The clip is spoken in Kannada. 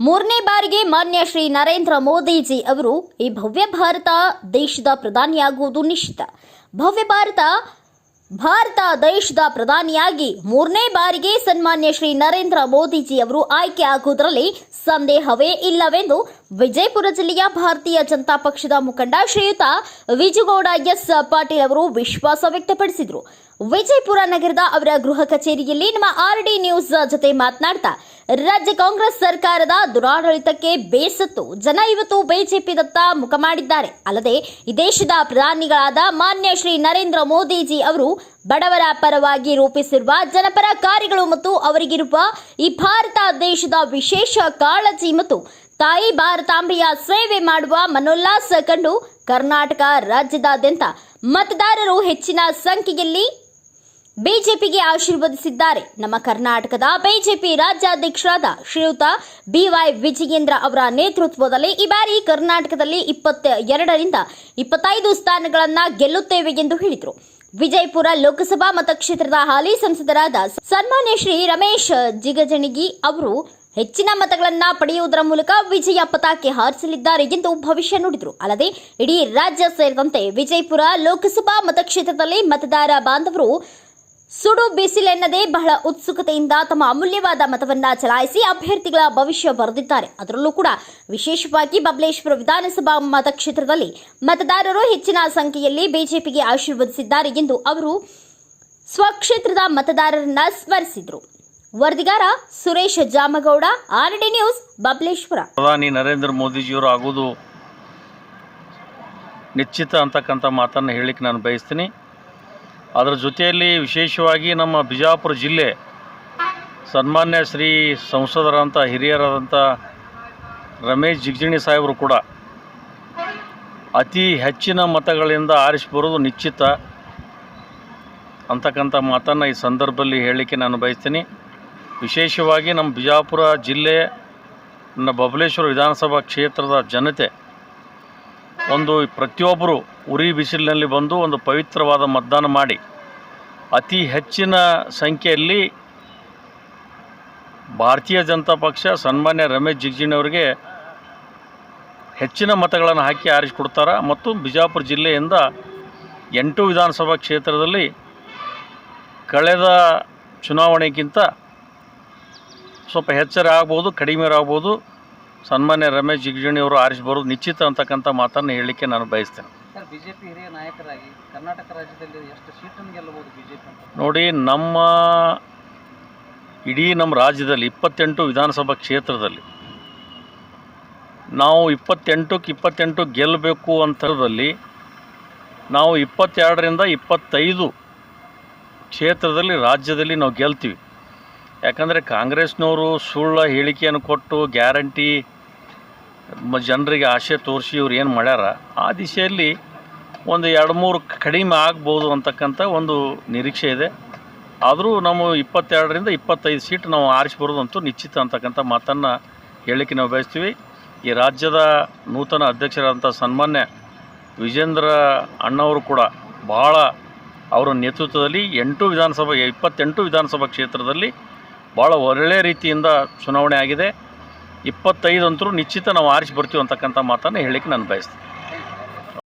ಮೂರನೇ ಬಾರಿಗೆ ಮಾನ್ಯ ಶ್ರೀ ನರೇಂದ್ರ ಮೋದಿಜಿ ಅವರು ಈ ಭವ್ಯ ಭಾರತ ದೇಶದ ಪ್ರಧಾನಿಯಾಗುವುದು ನಿಶ್ಚಿತ. ಭವ್ಯ ಭಾರತ ಭಾರತ ದೇಶದ ಪ್ರಧಾನಿಯಾಗಿ ಮೂರನೇ ಬಾರಿಗೆ ಸನ್ಮಾನ್ಯ ಶ್ರೀ ನರೇಂದ್ರ ಮೋದಿಜಿ ಅವರು ಆಯ್ಕೆ ಆಗುವುದರಲ್ಲಿ ಸಂದೇಹವೇ ಇಲ್ಲವೆಂದು ವಿಜಯಪುರ ಜಿಲ್ಲೆಯ ಭಾರತೀಯ ಜನತಾ ಪಕ್ಷದ ಮುಖಂಡ ಶ್ರೀಯುತ ವಿಜುಗೌಡ ಎಸ್ ಪಾಟೀಲ್ ಅವರು ವಿಶ್ವಾಸ ವ್ಯಕ್ತಪಡಿಸಿದರು. ವಿಜಯಪುರ ನಗರದ ಅವರ ಗೃಹ ಕಚೇರಿಯಲ್ಲಿ ನಮ್ಮ ಆರ್ ಡಿ ನ್ಯೂಸ್ ಜೊತೆ ಮಾತನಾಡ್ತಾ, ರಾಜ್ಯ ಕಾಂಗ್ರೆಸ್ ಸರ್ಕಾರದ ದುರಾಡಳಿತಕ್ಕೆ ಬೇಸತ್ತು. ಜನ ಇವತ್ತು ಬಿಜೆಪಿದತ್ತ ಮುಖ ಮಾಡಿದ್ದಾರೆ. ಅಲ್ಲದೆ ಈ ದೇಶದ ಪ್ರಧಾನಿಗಳಾದ ಮಾನ್ಯ ಶ್ರೀ ನರೇಂದ್ರ ಮೋದಿಜಿ ಅವರು ಬಡವರ ಪರವಾಗಿ ರೂಪಿಸಿರುವ ಜನಪರ ಕಾರ್ಯಗಳು ಮತ್ತು ಅವರಿಗಿರುವ ಈ ಭಾರತ ದೇಶದ ವಿಶೇಷ ಕಾಳಜಿ ಮತ್ತು ತಾಯಿ ಭಾರತಾಂಬೆಯ ಸೇವೆ ಮಾಡುವ ಮನೋಲ್ಲಾಸ ಕಂಡು ಕರ್ನಾಟಕ ರಾಜ್ಯದಾದ್ಯಂತ ಮತದಾರರು ಹೆಚ್ಚಿನ ಸಂಖ್ಯೆಯಲ್ಲಿ ಬಿಜೆಪಿಗೆ ಆಶೀರ್ವದಿಸಿದ್ದಾರೆ. ನಮ್ಮ ಕರ್ನಾಟಕದ ಬಿಜೆಪಿ ರಾಜ್ಯಾಧ್ಯಕ್ಷರಾದ ಶ್ರೀಯುತ ಬಿವೈ ವಿಜಯೇಂದ್ರ ಅವರ ನೇತೃತ್ವದಲ್ಲಿ ಈ ಬಾರಿ ಕರ್ನಾಟಕದಲ್ಲಿ ಇಪ್ಪತ್ತ ಎರಡರಿಂದ ಇಪ್ಪತ್ತೈದು ಸ್ಥಾನಗಳನ್ನು ಗೆಲ್ಲುತ್ತೇವೆ ಎಂದು ಹೇಳಿದರು. ವಿಜಯಪುರ ಲೋಕಸಭಾ ಮತಕ್ಷೇತ್ರದ ಹಾಲಿ ಸಂಸದರಾದ ಸನ್ಮಾನ್ಯ ಶ್ರೀ ರಮೇಶ್ ಜಿಗಜಣಗಿ ಅವರು ಹೆಚ್ಚಿನ ಮತಗಳನ್ನು ಪಡೆಯುವುದರ ಮೂಲಕ ವಿಜಯ ಪತಾಕೆ ಹಾರಿಸಲಿದ್ದಾರೆ ಎಂದು ಭವಿಷ್ಯ ನುಡಿದರು. ಅಲ್ಲದೆ, ಇಡೀ ರಾಜ್ಯ ಸೇರಿದಂತೆ ವಿಜಯಪುರ ಲೋಕಸಭಾ ಮತಕ್ಷೇತ್ರದಲ್ಲಿ ಮತದಾರ ಬಾಂಧವರು ಸುಡು ಬಿಸಿಲೆನ್ನದೆ ಬಹಳ ಉತ್ಸುಕತೆಯಿಂದ ತಮ್ಮ ಅಮೂಲ್ಯವಾದ ಮತವನ್ನ ಚಲಾಯಿಸಿ ಅಭ್ಯರ್ಥಿಗಳ ಭವಿಷ್ಯ ಬರೆದಿದ್ದಾರೆ. ಅದರಲ್ಲೂ ಕೂಡ ವಿಶೇಷವಾಗಿ ಬಬಲೇಶ್ವರ ವಿಧಾನಸಭಾ ಮತಕ್ಷೇತ್ರದಲ್ಲಿ ಮತದಾರರು ಹೆಚ್ಚಿನ ಸಂಖ್ಯೆಯಲ್ಲಿ ಬಿಜೆಪಿಗೆ ಆಶೀರ್ವದಿಸಿದ್ದಾರೆ ಎಂದು ಅವರು ಸ್ವಕ್ಷೇತ್ರದ ಮತದಾರರನ್ನ ಸ್ಮರಿಸಿದರು. ವರದಿಗಾರ ಸುರೇಶ್ ಜಾಮಗೌಡ ಆರ್ಡಿ ನ್ಯೂಸ್, ಬಬಲೇಶ್ವರ. ಪ್ರಧಾನಿ ನರೇಂದ್ರ ಮೋದಿಜಿಯವರು ಆಗೋದು ನಿಶ್ಚಿತ ಅಂತಕ್ಕಂಥ ಮಾತನ್ನು ಹೇಳಲಿಕ್ಕೆ ನಾನು ಬಯಸ್ತೀನಿ. ಅದರ ಜೊತೆಯಲ್ಲಿ ವಿಶೇಷವಾಗಿ ನಮ್ಮ ಬಿಜಾಪುರ ಜಿಲ್ಲೆ ಸನ್ಮಾನ್ಯ ಶ್ರೀ ಸಂಸದರಂಥ ಹಿರಿಯರಾದಂಥ ರಮೇಶ್ ಜಿಗಜಿಣಿ ಸಾಹೇಬರು ಕೂಡ ಅತಿ ಹೆಚ್ಚಿನ ಮತಗಳಿಂದ ಆರಿಸಿ ಬರೋದು ನಿಶ್ಚಿತ ಅಂತಕ್ಕಂಥ ಮಾತನ್ನು ಈ ಸಂದರ್ಭದಲ್ಲಿ ಹೇಳಲಿಕ್ಕೆ ನಾನು ಬಯಸ್ತೀನಿ. ವಿಶೇಷವಾಗಿ ನಮ್ಮ ಬಿಜಾಪುರ ಜಿಲ್ಲೆ ನನ್ನ ಬಬಲೇಶ್ವರ ವಿಧಾನಸಭಾ ಕ್ಷೇತ್ರದ ಜನತೆ ಒಂದು ಪ್ರತಿಯೊಬ್ಬರು ಉರಿ ಬಿಸಿಲಿನಲ್ಲಿ ಬಂದು ಒಂದು ಪವಿತ್ರವಾದ ಮತದಾನ ಮಾಡಿ, ಅತಿ ಹೆಚ್ಚಿನ ಸಂಖ್ಯೆಯಲ್ಲಿ ಭಾರತೀಯ ಜನತಾ ಪಕ್ಷ ಸನ್ಮಾನ್ಯ ರಮೇಶ್ ಜಿಗಜಿಣವರಿಗೆ ಹೆಚ್ಚಿನ ಮತಗಳನ್ನು ಹಾಕಿ ಆರಿಸಿಕೊಡ್ತಾರೆ ಮತ್ತು ಬಿಜಾಪುರ ಜಿಲ್ಲೆಯಿಂದ ಎಂಟು ವಿಧಾನಸಭಾ ಕ್ಷೇತ್ರದಲ್ಲಿ ಕಳೆದ ಚುನಾವಣೆಗಿಂತ ಸ್ವಲ್ಪ ಎಚ್ಚರ ಆಗ್ಬೋದು ಕಡಿಮೆ ಆಗ್ಬೋದು ಸನ್ಮಾನ್ಯ ರಮೇಶ್ ಜಿಗಜಿಣಿ ಅವರು ಆರಿಸಿ ಬರೋದು ನಿಶ್ಚಿತ ಅಂತಕ್ಕಂಥ ಮಾತನ್ನು ಹೇಳಲಿಕ್ಕೆ ನಾನು ಬಯಸ್ತೇನೆ. ಸರ್ ಬಿಜೆಪಿ ಹಿರಿಯ ನಾಯಕರಾಗಿ ಕರ್ನಾಟಕ ರಾಜ್ಯದಲ್ಲಿ ಎಷ್ಟು ಸೀಟನ್ನು ಗೆಲ್ಲಬಹುದು ಬಿಜೆಪಿ ಅಂತ? ನೋಡಿ ನಮ್ಮ ಇಡೀ ನಮ್ಮ ರಾಜ್ಯದಲ್ಲಿ ಇಪ್ಪತ್ತೆಂಟು ವಿಧಾನಸಭಾ ಕ್ಷೇತ್ರದಲ್ಲಿ ನಾವು ಇಪ್ಪತ್ತೆಂಟಕ್ಕೆ ಇಪ್ಪತ್ತೆಂಟು ಗೆಲ್ಲಬೇಕು ಅಂತರದಲ್ಲಿ ನಾವು ಇಪ್ಪತ್ತೆರಡರಿಂದ ಇಪ್ಪತ್ತೈದು ಕ್ಷೇತ್ರದಲ್ಲಿ ರಾಜ್ಯದಲ್ಲಿ ನಾವು ಗೆಲ್ತೀವಿ. ಯಾಕಂದರೆ ಕಾಂಗ್ರೆಸ್ನವರು ಸುಳ್ಳ ಹೇಳಿಕೆಯನ್ನು ಕೊಟ್ಟು ಗ್ಯಾರಂಟಿ ಜನರಿಗೆ ಆಶೆ ತೋರಿಸಿ ಇವ್ರು ಏನು ಮಾಡ್ಯಾರ, ಆ ದಿಶೆಯಲ್ಲಿ ಒಂದು ಎರಡು ಮೂರು ಕಡಿಮೆ ಆಗ್ಬೋದು ಅಂತಕ್ಕಂಥ ಒಂದು ನಿರೀಕ್ಷೆ ಇದೆ. ಆದರೂ ನಾವು ಇಪ್ಪತ್ತೆರಡರಿಂದ ಇಪ್ಪತ್ತೈದು ಸೀಟ್ ನಾವು ಆರಿಸಿ ಬರೋದಂತೂ ನಿಶ್ಚಿತ ಅಂತಕ್ಕಂಥ ಮಾತನ್ನು ಹೇಳಲಿಕ್ಕೆ ನಾವು ಬಯಸ್ತೀವಿ. ಈ ರಾಜ್ಯದ ನೂತನ ಅಧ್ಯಕ್ಷರಾದಂಥ ಸನ್ಮಾನ್ಯ ವಿಜೇಂದ್ರ ಅಣ್ಣವರು ಕೂಡ ಭಾಳ ಅವರ ನೇತೃತ್ವದಲ್ಲಿ ಎಂಟು ವಿಧಾನಸಭೆ, ಇಪ್ಪತ್ತೆಂಟು ವಿಧಾನಸಭಾ ಕ್ಷೇತ್ರದಲ್ಲಿ ಭಾಳ ಒಳ್ಳೆಯ ರೀತಿಯಿಂದ ಚುನಾವಣೆ ಆಗಿದೆ. ಇಪ್ಪತ್ತೈದು ಅಂತರೂ ನಿಶ್ಚಿತ ನಾವು ಆರಿಸಿ ಬರ್ತೀವಿ ಅಂತಕ್ಕಂಥ ಮಾತನ್ನು ಹೇಳಲಿಕ್ಕೆ ನಾನು ಬಯಸ್ತೀನಿ.